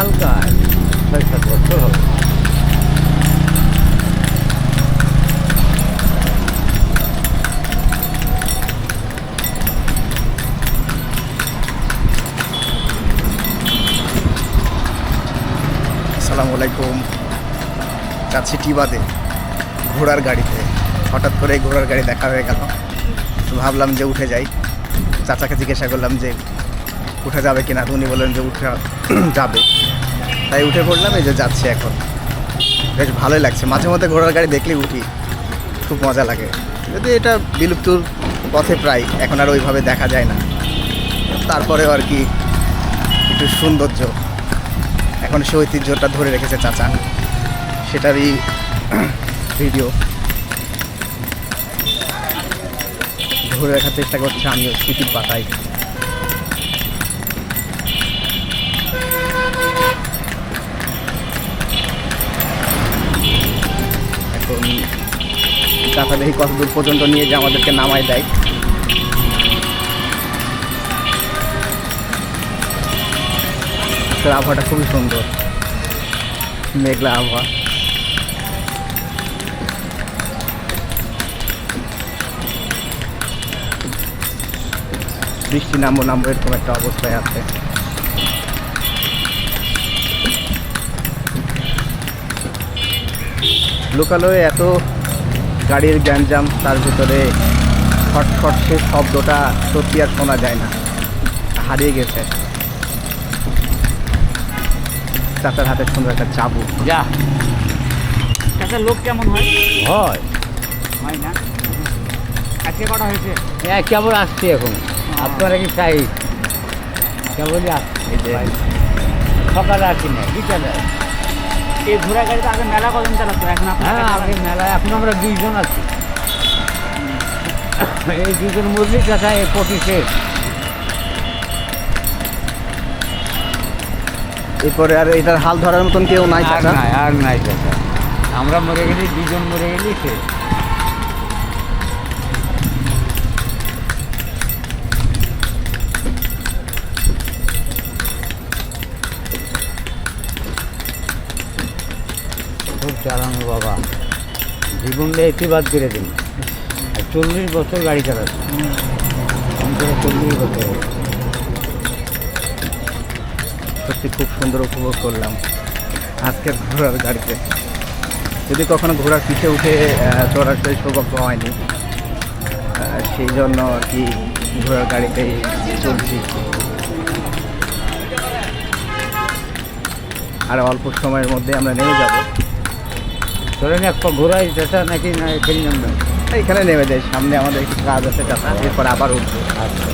হালকা ছয় সাত বছর হবে। আসসালামু আলাইকুম। কাছে টিবাদে ঘোড়ার গাড়িতে। হঠাৎ করে ঘোড়ার গাড়ি দেখা হয়ে গেল। তো ভাবলাম যে উঠে যাই। চাচাকে জিজ্ঞাসা করলাম যে, উঠে যাবে কিনা? উনি বললেন যে, উঠে যাবে। তাই উঠে পড়লাম, এই যে যাচ্ছি এখন। বেশ ভালোই লাগছে। মাঝে মধ্যে ঘোড়ার গাড়ি দেখলেই উঠি। খুব মজা লাগে। যদি এটা বিলুপ্তর পথে প্রায়, এখন আর ওইভাবে দেখা যায় না। তারপরেও আর কি একটু সৌন্দর্য। এখন সে ঐতিহ্যটা ধরে রেখেছে চাচা। সেটারই ভিডিও। ধরে রাখার চেষ্টা করছি, আমিও স্মৃতির পাতায়। চাচা দেখি কত দূর পর্যন্ত নিয়ে যে আমাদেরকে নামায় দেয়। আবহাওয়াটা খুবই সুন্দর। মেঘলা আবহাওয়া। বৃষ্টি নামবো নামবো এরকম একটা অবস্থায় আছে। লোকালয়ে এত গাড়ির গ্যাঞ্জাম তার ভিতরে খটখট সে শব্দটা সত্যি আর শোনা যায় না। হারিয়ে গেছে। চাচার হাতে সুন্দর একটা চাবুক। যা। আচ্ছা লোক কেমন হয়? হয়। হয় না? আজকে কটা হয়েছে? হ্যাঁ কেবল আসছি এখন। আপনারা কি চাই? কেমন আসছি। সকালে আসি না বিকালে। এই ঘোড়া গাড়িতে আগে মেলা কজন চালাতো? এখন হ্যাঁ আগে মেলায় এখন আমরা দুইজন আছি। এই দুজন মুরলি চাচা এই পঁচিশে। এরপরে আর এটার হাল ধরার মতন কেউ নাই আর নাই আর নাই চাচা। আমরা মরে গেলি দুজন মরে গেলি সে চালানো বাবা। জীবনটা একটু বাদ করে দিন চল্লিশ বছর গাড়ি চালাচ্ছে। চল্লিশ বছর। সত্যি খুব সুন্দর উপভোগ করলাম আজকের ঘোড়ার গাড়িতে। যদি কখনো ঘোড়ার পিঠে উঠে চড়ার সেই সৌভাগ্য হয়নি সেই জন্য আর কি ঘোড়ার গাড়িতেই চলছি। আর অল্প সময়ের মধ্যে আমরা নেমে যাব। ধরেন এক পা ঘোরাই চাচা নাকি না এখানে নামবেন এখানে নেমে যায় সামনে আমাদের একটু কাজ আছে চাচা এরপর আবার উঠবো। আচ্ছা।